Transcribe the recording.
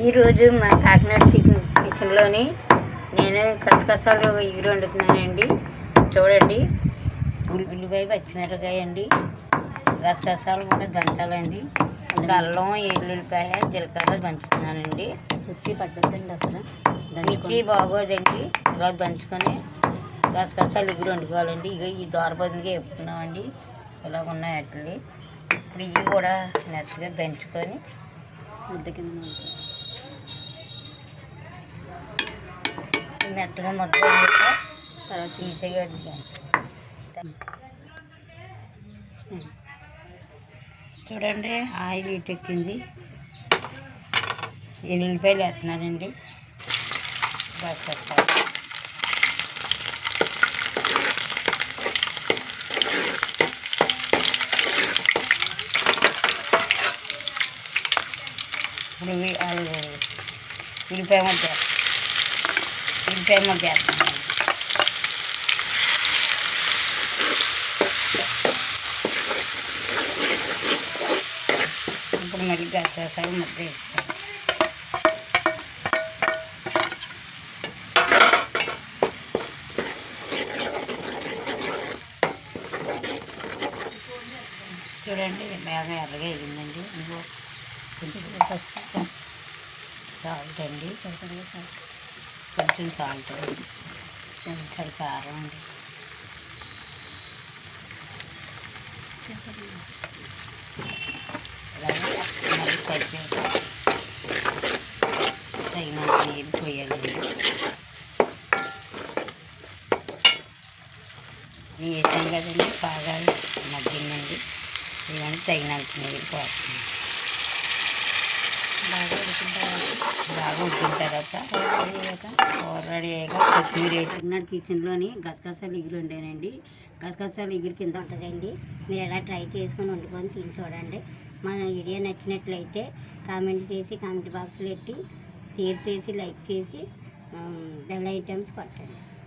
ఈరోజు మా కాకినాడ చికెన్ కిచెన్లోని నేను కసకసాలు ఎగురు వండుతున్నానండి. చూడండి. ఉల్లి- ఉల్లిపాయ పచ్చిమిరపకాయ అండి. గసగసాలు కూడా దంచాలండి. అందులో అల్లం ఎల్లుల్లిపాయ జీలకర్ర దంచుతున్నానండి. మిక్సీ పట్టొద్దండి అసలు. మిర్చి బాగోదండి. ఇలా దంచుకొని గసగసాలు ఎగురు వండుకోవాలండి. ఇక ఈ దోరబదులుగా వేపుకున్నామండి ఇలా ఉన్నాయి అట్లది ఇప్పుడు ఇవి కూడా మెత్తగా దంచుకొని ముద్ద కింద మెత్తగా మొత్తం తర్వాత తీసేయాలి చూడండి ఆయిల్ ఇటెక్కింది ఎల్లుల్లిపాయలు వేస్తున్నానండి. గసగసాలు ఇప్పుడు ఇవి వాళ్ళు ఉల్లిపాయ ముద్ద. ఉల్లిపాయ ముద్ద ఇప్పుడు మళ్ళీ గసగసాలు ముద్ద వేస్తాను చూడండి బాగా ఎర్రగా అయిందండి ఇంకో కొంచెం సాల్ట్ అండి. కొంచెం సాల్ట్ కొంచెం కారం అండి. మళ్ళీ కొంచెం తగినంత నీళ్ళు పోయాలి వేసాం కదండి బాగా మగ్గిందండి ఇవన్నీ తగినంత నీళ్ళు పోతుంది బాగా ఉడికిన తర్వాత బాగా ఉడికిన తర్వాత కూర అయ్యాక రెడీ అయ్యాక కొత్తిమీర వేసుకున్నాడు కిచెన్లోని. గసగసాలు ఎగురు ఉండేనండి. గసగసాలు ఎగురు కింద ఉంటుందండి. మీరు ఎలా ట్రై చేసుకొని వండుకొని తిని చూడండి. మన వీడియో నచ్చినట్లయితే కామెంట్ చేసి కామెంట్ బాక్స్లో పెట్టి షేర్ చేసి లైక్ చేసి బెల్ ఐటమ్స్ కొట్టండి.